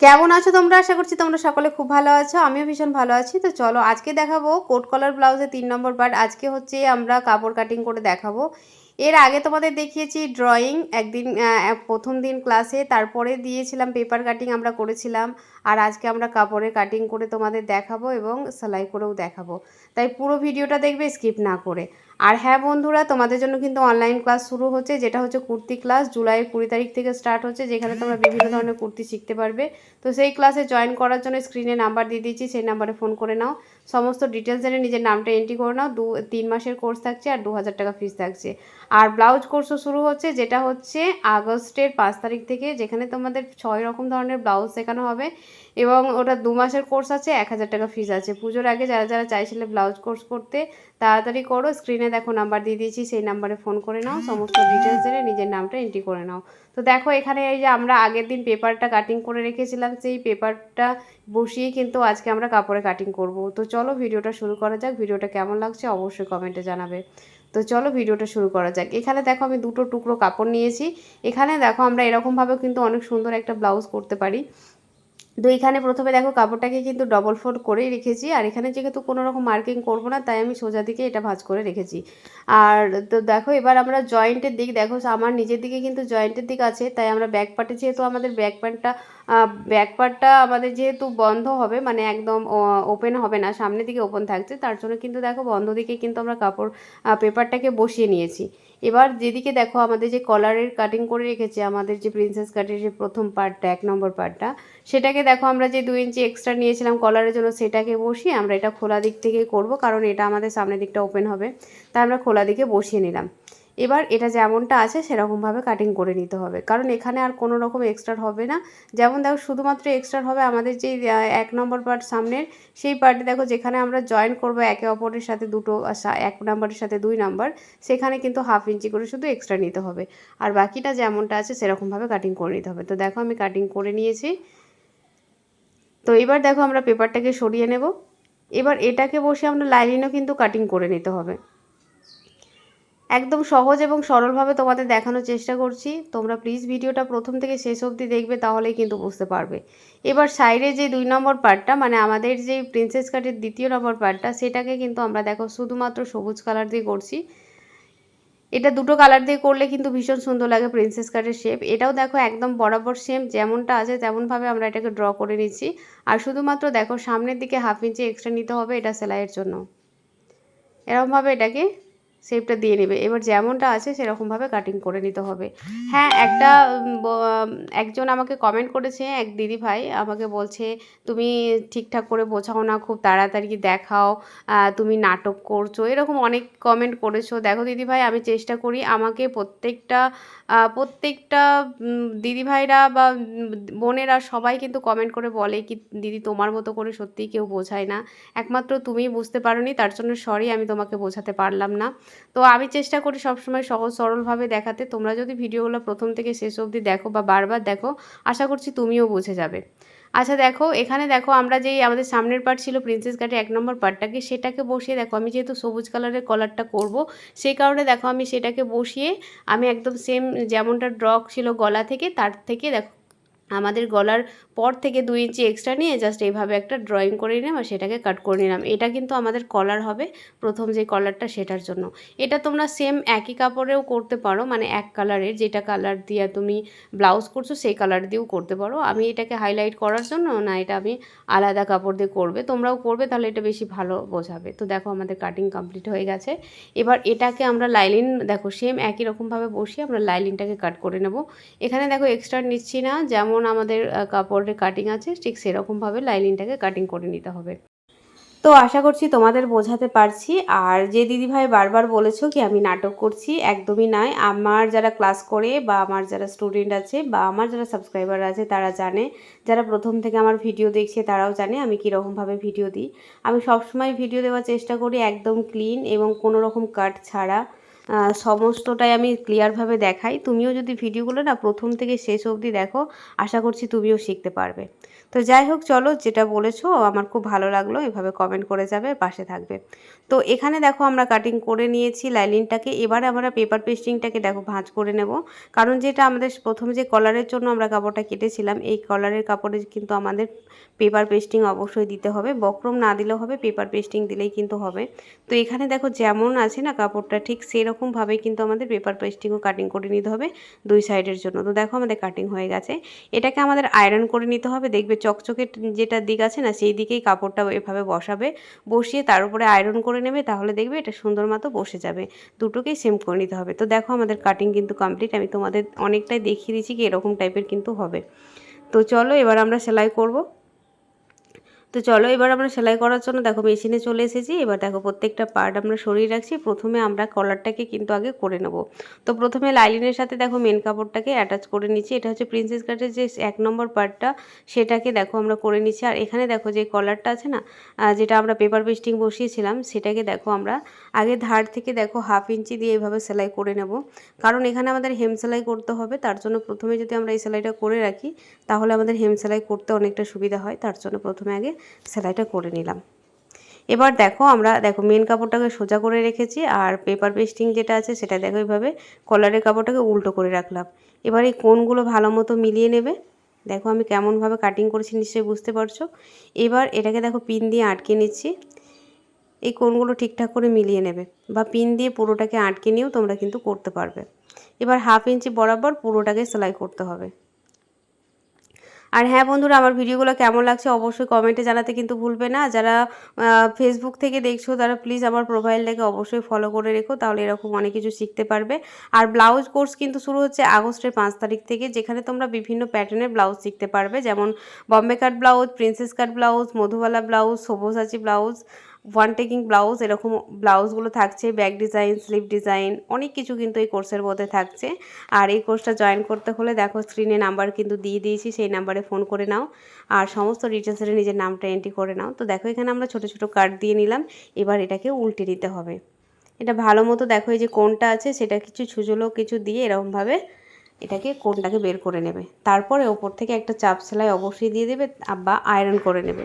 কেমন আছো তোমরা? আশা করছি তোমরা সকলে খুব ভালো আছো, আমিও ভীষণ ভালো আছি। তো চলো আজকে দেখাবো কোট কলার ব্লাউজে তিন নম্বর পার্ট আজকে হচ্ছে আমরা কাপড় কাটিং করে দেখাবো। এর আগে তোমাদের দেখিয়েছি ড্রয়িং একদিন প্রথম দিন ক্লাসে তারপরে দিয়েছিলাম পেপার কাটিং আমরা করেছিলাম। আর আজকে আমরা কাপড়ে কাটিং করে তোমাদের দেখাবো এবং সেলাই করেও দেখাবো। তাই পুরো ভিডিওটা দেখবে স্কিপ না করে। আর হ্যাঁ বন্ধুরা, তোমাদের জন্য কিন্তু অনলাইন ক্লাস শুরু হচ্ছে, যেটা হচ্ছে কুর্তি ক্লাস জুলাইয়ের কুড়ি তারিখ থেকে স্টার্ট হচ্ছে, যেখানে তোমরা বিভিন্ন ধরনের কুর্তি শিখতে পারবে। তো সেই ক্লাসে জয়েন করার জন্য স্ক্রিনে নাম্বার দিয়ে দিয়েছি, সেই নাম্বারে ফোন করে নাও। সমস্ত ডিটেলস জেনে নিজের নামটা এন্ট্রি করে নাও। দু, তিন মাসের কোর্স থাকছে আর দু হাজার টাকা ফিস থাকছে। আর ব্লাউজ কোর্সও শুরু হচ্ছে, যেটা হচ্ছে আগস্টের পাঁচ তারিখ থেকে, যেখানে তোমাদের ছয় রকম ধরনের ব্লাউজ শেখানো হবে। এবং ওটা দু মাসের কোর্স আছে, এক হাজার টাকা ফিস আছে। পুজোর আগে যারা যারা চাইছিলে ব্লাউজ কোর্স করতে তাড়াতাড়ি করো স্ক্রিনে দেখো নাম্বার দিয়ে দিয়েছি, সেই নাম্বারে ফোন করে নাও, সমস্ত ডিটেলস জেনে নিজের নামটা এন্ট্রি করে নাও। তো দেখো এখানে এই যে আমরা আগের দিন পেপারটা কাটিং করে রেখেছিলাম, সেই পেপারটা বসিয়ে কিন্তু আজকে আমরা কাপড়ে কাটিং করব। তো চলো ভিডিওটা শুরু করা যাক, ভিডিওটা কেমন লাগছে অবশ্যই কমেন্টে জানাবে। তো চলো ভিডিওটা শুরু করা যাক। এখানে দেখো আমি দুটো টুকরো কাপড় নিয়েছি। এখানে দেখো আমরা এরকমভাবে কিন্তু অনেক সুন্দর একটা ব্লাউজ করতে পারি। তো এখানে প্রথমে দেখো কাপড়টাকে কিন্তু ডবল ফোল্ড করেই রেখেছি, আর এখানে যেহেতু কোনো রকম মার্কিং করব না, তাই আমি সোজা দিকে এটা ভাঁজ করে রেখেছি। আর তো দেখো এবার আমরা জয়েন্টের দিক, দেখো আমার নিজের দিকে কিন্তু জয়েন্টের দিক আছে, তাই আমরা ব্যাক পার্টে যেহেতু আমাদের ব্যাক প্যান্টটা ব্যাক পার্টটা আমাদের যেহেতু বন্ধ হবে মানে একদম ওপেন হবে না, সামনের দিকে ওপেন থাকছে, তার জন্য কিন্তু দেখো বন্ধ দিকে কিন্তু আমরা কাপড় পেপারটাকে বসিয়ে নিয়েছি। এবার যেদিকে দেখো আমাদের যে কলারের কাটিং করে রেখেছে, আমাদের যে প্রিন্সেস কাটের যে প্রথম পার্টটা এক নম্বর পার্টটা সেটাকে দেখো আমরা যে দু ইঞ্চি এক্সট্রা নিয়েছিলাম কলারের জন্য, সেটাকে বসিয়ে আমরা এটা খোলা দিক থেকে করব, কারণ এটা আমাদের সামনের দিকটা ওপেন হবে, তাই আমরা খোলা দিকে বসিয়ে নিলাম। এবার এটা যেমনটা আছে সেরকমভাবে কাটিং করে নিতে হবে। কারণ এখানে আর কোনো রকম এক্সট্রা হবে না। যেমন দেখো শুধুমাত্র এক্সট্রা হবে আমাদের যে এক নম্বর পার্ট সামনের, সেই পার্টে দেখো যেখানে আমরা জয়েন করব একে অপরের সাথে দুটো এক নম্বরের সাথে দুই নাম্বার সেখানে কিন্তু হাফ ইঞ্চি করে শুধু এক্সট্রা নিতে হবে। আর বাকিটা যেমনটা আছে সেরকমভাবে কাটিং করে নিতে হবে। তো দেখো আমি কাটিং করে নিয়েছি। তো এবার দেখো আমরা পেপারটাকে সরিয়ে নেব। এবার এটাকে বসে আমরা লাইনিনও কিন্তু কাটিং করে নিতে হবে। একদম সহজ এবং সরলভাবে তোমাদের দেখানোর চেষ্টা করছি। তোমরা প্লিজ ভিডিওটা প্রথম থেকে শেষ অবধি দেখবে, তাহলেই কিন্তু বুঝতে পারবে। এবার সাইডে যে দুই নম্বর পার্টটা মানে আমাদের যে প্রিন্সেস কাটের দ্বিতীয় নম্বর পার্টটা সেটাকে কিন্তু আমরা দেখো শুধুমাত্র সবুজ কালার দিয়ে করছি। এটা দুটো কালার দিয়ে করলে কিন্তু ভীষণ সুন্দর লাগে প্রিন্সেস কাটের শেপ এটাও দেখো একদম বরাবর সেম যেমনটা আছে তেমনভাবে আমরা এটাকে ড্র করে নিচ্ছি। আর শুধুমাত্র দেখো সামনের দিকে হাফ ইঞ্চি এক্সট্রা নিতে হবে এটা সেলাইয়ের জন্য। এরকমভাবে এটাকে শেপটা দিয়ে নেবে। এবার যেমনটা আছে, সেরকমভাবে কাটিং করে নিতে হবে। হ্যাঁ একটা একজন আমাকে কমেন্ট করেছে, এক দিদি ভাই, আমাকে বলছে, তুমি ঠিকঠাক করে বোঝাও না, খুব তাড়াতাড়ি দেখাও তুমি নাটক করছ। এরকম অনেক কমেন্ট করেছ। দেখো দিদি ভাই, আমি চেষ্টা করি আমাকে প্রত্যেকটা প্রত্যেকটা দিদিভাইরা বা বোনেরা সবাই কিন্তু কমেন্ট করে বলে কি, দিদি, তোমার মতো করে সত্যিই কেউ বোঝায় না। একমাত্র তুমি বুঝতে পারোনি, তার জন্য সরি আমি তোমাকে বোঝাতে পারলাম না। তো আমি চেষ্টা করি সবসময় সহজ সরলভাবে দেখাতে। তোমরা যদি ভিডিওগুলো প্রথম থেকে শেষ অবধি দেখো বা বারবার দেখো, আশা করছি তুমিও বুঝে যাবে। আচ্ছা দেখো, এখানে দেখো আমরা যেই আমাদের সামনের পার্ট ছিল প্রিন্সেস কাটে এক নম্বর পার্টটাকে সেটাকে বসিয়ে দেখো, আমি যেহেতু সবুজ কালারের কলারটা করব, সেই কারণে দেখো আমি সেটাকে বসিয়ে আমি একদম সেম যেমনটা ড্রক ছিল গলা থেকে, তার থেকে দেখো আমাদের গলার পর থেকে দুই ইঞ্চি এক্সট্রা নিয়ে জাস্ট এইভাবে একটা ড্রয়িং করে নিলাম আর সেটাকে কাট করে নিলাম। এটা কিন্তু আমাদের কলার হবে, প্রথম যে কলারটা সেটার জন্য। এটা তোমরা সেম একই কাপড়েও করতে পারো মানে এক কালারের যেটা কালার দিয়ে তুমি ব্লাউজ করছ, সেই কালার দিয়েও করতে পারো। আমি এটাকে হাইলাইট করার জন্য না, এটা আমি আলাদা কাপড় দিয়ে করবে। তোমরাও করবে, তাহলে এটা বেশি ভালো বোঝাবে। তো দেখো আমাদের কাটিং কমপ্লিট হয়ে গেছে। এবার এটাকে আমরা লাইলিন দেখো সেম একই রকমভাবে বসিয়ে আমরা লাইলিনটাকে কাট করে নেব। এখানে দেখো এক্সট্রা নিচ্ছি না, যেমন আমাদের কাপড় কাপড়ে কাটিং আছে, ঠিক সেরকমভাবে লাইনিংটাকে কাটিং করে নিতে হবে। তো আশা করছি তোমাদের বোঝাতে পারছি। আর যে দিদিভাই বারবার বলেছ কি, আমি নাটক করছি, একদমই নয়। আমার যারা ক্লাস করে বা আমার যারা স্টুডেন্ট আছে বা আমার যারা সাবস্ক্রাইবার আছে, তারা জানে। যারা প্রথম থেকে আমার ভিডিও দেখছে, তারাও জানে আমি কীরকমভাবে ভিডিও দিই। আমি সবসময় ভিডিও দেওয়ার চেষ্টা করি একদম ক্লিন এবং কোনো রকম কাট ছাড়া। সমস্তটাই আমি ক্লিয়ারভাবে দেখাই। তুমিও যদি ভিডিওগুলো না প্রথম থেকে শেষ অবধি দেখো, আশা করছি তুমিও শিখতে পারবে। তো যাই হোক, চলো যেটা বলেছ আমার খুব ভালো লাগল, এভাবে কমেন্ট করে যাবে, পাশে থাকবে। তো এখানে দেখো আমরা কাটিং করে নিয়েছি লাইলিনটাকে এবারে আমরা পেপার পেস্টিংটাকে দেখো ভাঁজ করে নেব। কারণ যেটা আমাদের প্রথম যে কলারের জন্য আমরা কাপড়টা কেটেছিলাম, এই কলারের কাপড়ে কিন্তু আমাদের পেপার পেস্টিং অবশ্যই দিতে হবে। বক্রম না দিলেও হবে পেপার পেস্টিং দিলেই কিন্তু হবে। তো এখানে দেখো যেমন আছে না কাপড়টা, ঠিক সেরকমভাবেই কিন্তু আমাদের পেপার পেস্টিংও কাটিং করে নিতে হবে দুই সাইডের জন্য। তো দেখো আমাদের কাটিং হয়ে গেছে। এটাকে আমাদের আয়রন করে নিতে হবে, দেখবে চকচকে যেটা দিক আছে না, সেই দিকেই কাপড়টা এভাবে বসাবে। বসিয়ে তার উপরে আয়রন করে নেবে, তাহলে দেখবে এটা সুন্দর মতো বসে যাবে। দুটোকেই সেম করে নিতে হবে। তো দেখো আমাদের কাটিং কিন্তু কমপ্লিট আমি তোমাদের অনেকটাই দেখিয়ে দিচ্ছি কি এরকম টাইপের কিন্তু হবে। তো চলো এবার আমরা সেলাই করব। তো চলো এবার আমরা সেলাই করার জন্য দেখো মেশিনে চলে এসেছি। এবার দেখো প্রত্যেকটা পার্ট আমরা সরিয়ে রাখছি। প্রথমে আমরা কলারটাকে কিন্তু আগে করে নেব। তো প্রথমে লাইলিনের সাথে দেখো মেন কাপড়টাকে অ্যাটাচ করে নিচ্ছি। এটা হচ্ছে প্রিন্সেস কাটের যে এক নম্বর পার্টটা সেটাকে দেখো আমরা করে নিচ্ছি। আর এখানে দেখো যে কলারটা আছে না যেটা আমরা পেপার পেস্টিং বসিয়েছিলাম, সেটাকে দেখো আমরা আগে ধার থেকে দেখো হাফ ইঞ্চি দিয়ে এইভাবে সেলাই করে নেব। কারণ এখানে আমাদের হেম সেলাই করতে হবে, তার জন্য প্রথমে যদি আমরা এই সেলাইটা করে রাখি, তাহলে আমাদের হেম সেলাই করতে অনেকটা সুবিধা হয়, তার জন্য প্রথমে আগে সেলাইটা করে নিলাম। এবার দেখো আমরা, দেখো মেন কাপড়টাকে সোজা করে রেখেছি, আর পেপার পেস্টিং যেটা আছে সেটা দেখো এইভাবে কলারের কাপড়টাকে উল্টো করে রাখলাম। এবার এই কোনগুলো ভালো মতো মিলিয়ে নেবে, দেখো আমি কেমনভাবে কাটিং করেছি নিশ্চয়ই বুঝতে পারছ। এবার এটাকে দেখো পিন দিয়ে আটকে নিচ্ছি। এই কোণগুলো ঠিকঠাক করে মিলিয়ে নেবে বা পিন দিয়ে পুরোটাকে আটকে নিয়েও তোমরা কিন্তু করতে পারবে। এবার হাফ ইঞ্চি বরাবর পুরোটাকে সেলাই করতে হবে। আর হ্যাঁ বন্ধুরা, আমার ভিডিওগুলো কেমন লাগছে অবশ্যই কমেন্টে জানাতে কিন্তু ভুলবে না। যারা ফেসবুক থেকে দেখছ, তারা প্লিজ আমার প্রোফাইলটাকে অবশ্যই ফলো করে রেখো, তাহলে এরকম অনেক কিছু শিখতে পারবে। আর ব্লাউজ কোর্স কিন্তু শুরু হচ্ছে আগস্টের পাঁচ তারিখ থেকে, যেখানে তোমরা বিভিন্ন প্যাটার্নের ব্লাউজ শিখতে পারবে। যেমন Bombay cut blouse princess cut blouse Madhubala blouse সবুজাচি blouse one taking blouse এরকম ব্লাউজগুলো থাকছে ব্যাক ডিজাইন স্লিভ ডিজাইন অনেক কিছু কিন্তু এই কোর্সের মধ্যে থাকছে। আর এই কোর্সটা জয়েন করতে হলে দেখো স্ক্রিনে নাম্বার কিন্তু দিয়ে দিয়েছি, সেই নাম্বারে ফোন করে নাও। আর সমস্ত ডিটেলসের নিজের নামটা এন্ট্রি করে নাও। তো দেখো এখানে আমরা ছোটো ছোটো কার্ড দিয়ে নিলাম, এবার এটাকে উল্টে নিতে হবে। এটা ভালো মতো দেখো এই যে কোনটা আছে, সেটা কিছু ছুজলো কিছু দিয়ে এরকমভাবে এটাকে কোনটাকে বের করে নেবে। তারপরে ওপর থেকে একটা চাপ সেলাই অবশ্যই দিয়ে দেবে বা আয়রন করে নেবে।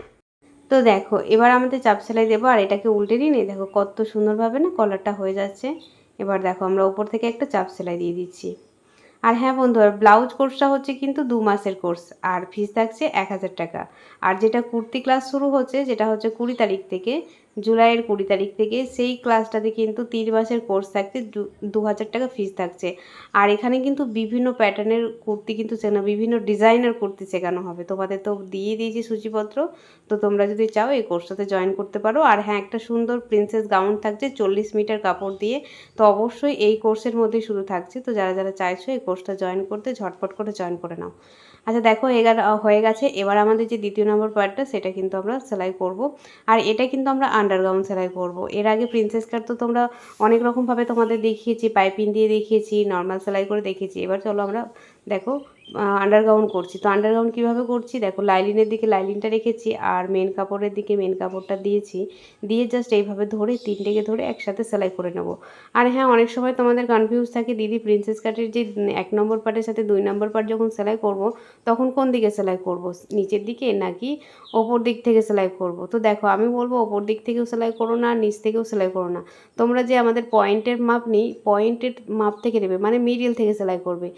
তো দেখো, এবার আমাদের চাপ সেলাই দেবো আর এটাকে উল্টে নিয়ে দেখো কত সুন্দরভাবে না কলারটা হয়ে যাচ্ছে। এবার দেখো আমরা ওপর থেকে একটা চাপ সেলাই দিয়ে দিচ্ছি। আর হ্যাঁ বন্ধু, আর ব্লাউজ কোর্সটা হচ্ছে কিন্তু দু মাসের কোর্স আর ফিস থাকছে এক হাজার টাকা। আর যেটা কুর্তি ক্লাস শুরু হচ্ছে, যেটা হচ্ছে কুড়ি তারিখ থেকে জুলাইয়ের কুড়ি তারিখ থেকে সেই ক্লাসটাতে কিন্তু তিন মাসের কোর্স থাকছে, দু হাজার টাকা ফিস থাকছে। আর এখানে কিন্তু বিভিন্ন প্যাটার্নের কুর্তি কিন্তু শেখানো, বিভিন্ন ডিজাইনের কুর্তি শেখানো হবে। তোমাদের তো দিয়ে দিয়েছি সূচিপত্র, তো তোমরা যদি চাও এই কোর্সটাতে জয়েন করতে পারো। আর হ্যাঁ একটা সুন্দর প্রিন্সেস গাউন থাকছে, চল্লিশ মিটার কাপড় দিয়ে। তো অবশ্যই এই কোর্সের মধ্যেই শুরু থাকছে। তো যারা যারা চাইছো এই কোর্সটা জয়েন করতে, ঝটপট করে জয়েন করে নাও। আচ্ছা দেখো, এগার হয়ে গেছে। এবার আমাদের যে দ্বিতীয় নম্বর পার্টটা সেটা কিন্তু আমরা সেলাই করব। আর এটা কিন্তু আমরা আন্ডারগ্রাউন্ড সেলাই করব। এর আগে প্রিন্সেস কাট তো তোমরা অনেক রকমভাবে তোমাদের দেখিয়েছি পাইপিং দিয়ে দেখিয়েছি নর্মাল সেলাই করে দেখিয়েছি। এবার চলো আমরা, দেখো আন্ডারগ্রাউন্ড করছি। তো আন্ডারগ্রাউন্ড কীভাবে করছি? দেখো, লাইলিনের দিকে লাইলিনটা রেখেছি আর মেন কাপড়ের দিকে মেন কাপড়টা দিয়েছি। দিয়ে জাস্ট এইভাবে ধরে তিনটেকে ধরে একসাথে সেলাই করে নেব। আর হ্যাঁ অনেক সময় তোমাদের কনফিউজ থাকে, দিদি প্রিন্সেস কাটের যে এক নম্বর পার্টের সাথে দুই নম্বর পার্ট যখন সেলাই করব, তখন কোন দিকে সেলাই করব? নিচের দিকে নাকি ওপর দিক থেকে সেলাই করব? তো দেখো, আমি বলব ওপর দিক থেকেও সেলাই করো না, নিচ থেকেও সেলাই করো না। তোমরা যে আমাদের পয়েন্টের মাপ নিই পয়েন্টের মাপ থেকে নেবে মানে মিডিল থেকে সেলাই করবে।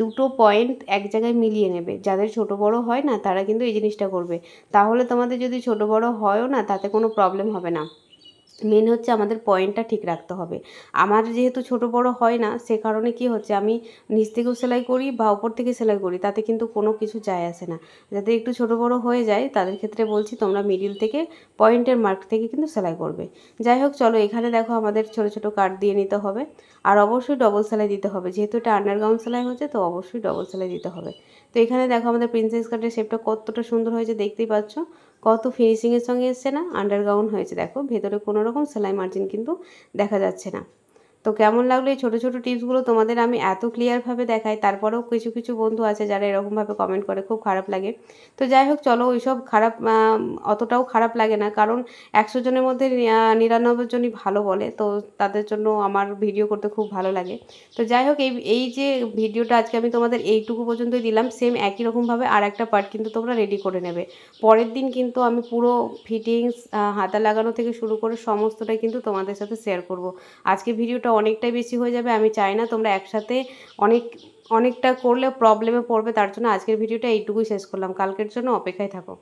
দুটো পয়েন্ট এক জায়গায় মিলিয়ে নেবে। যাদের ছোট বড় হয় না, তারা কিন্তু এই জিনিসটা করবে। তাহলে তোমাদের যদি ছোট বড় হয়ও না, তাতে কোনো প্রবলেম হবে না। মেন হচ্ছে আমাদের পয়েন্টটা ঠিক রাখতে হবে। আমার যেহেতু ছোট বড় হয় না, সে কারণে কি হচ্ছে, আমি নিচ থেকেও সেলাই করি বা ওপর থেকে সেলাই করি, তাতে কিন্তু কোনো কিছু যায় আসে না। যাতে একটু ছোট বড় হয়ে যায়, তাদের ক্ষেত্রে বলছি তোমরা মিডিল থেকে পয়েন্টের মার্ক থেকে কিন্তু সেলাই করবে। যাই হোক, চলো এখানে দেখো আমাদের ছোট ছোট কাট দিয়ে নিতে হবে। আর অবশ্যই ডবল সেলাই দিতে হবে, যেহেতু এটা আন্ডারগ্রাউন্ড সেলাই হচ্ছে, তো অবশ্যই ডবল সেলাই দিতে হবে। তো এখানে দেখো আমাদের প্রিন্সেস কাটের শেপটা কতটা সুন্দর হয়েছে, দেখতেই পাচ্ছ। কত ফিনিশিংয়ের সঙ্গে এসছে না আন্ডারগ্রাউন্ড হয়েছে। দেখো, ভেতরে কোনোরকম সেলাই মার্জিন কিন্তু দেখা যাচ্ছে না। তো কেমন লাগল এই ছোটো ছোটো টিপসগুলো তোমাদের আমি এত ক্লিয়ারভাবে দেখাই। তারপরেও কিছু কিছু বন্ধু আছে যারা এরকমভাবে কমেন্ট করে, খুব খারাপ লাগে। তো যাই হোক, চলো ওইসব খারাপ অতটাও খারাপ লাগে না। কারণ একশো জনের মধ্যে নিরানব্বই জনই ভালো বলে। তো তাদের জন্য আমার ভিডিও করতে খুব ভালো লাগে। তো যাই হোক, এই এই যে ভিডিওটা আজকে আমি তোমাদের এইটুকু পর্যন্তই দিলাম। সেম একই রকমভাবে আর একটা পার্ট কিন্তু তোমরা রেডি করে নেবে। পরের দিন কিন্তু আমি পুরো ফিটিংস হাতা লাগানো থেকে শুরু করে সমস্তটাই কিন্তু তোমাদের সাথে শেয়ার করব। আজকে ভিডিওটা অনেকটাই বেশি হয়ে যাবে, আমি চাই না তোমরা একসাথে অনেক, অনেকটা করলে প্রবলেমে পড়বে, তার জন্য আজকের ভিডিওটা এইটুকুই শেষ করলাম। কালকের জন্য অপেক্ষায় থাকো।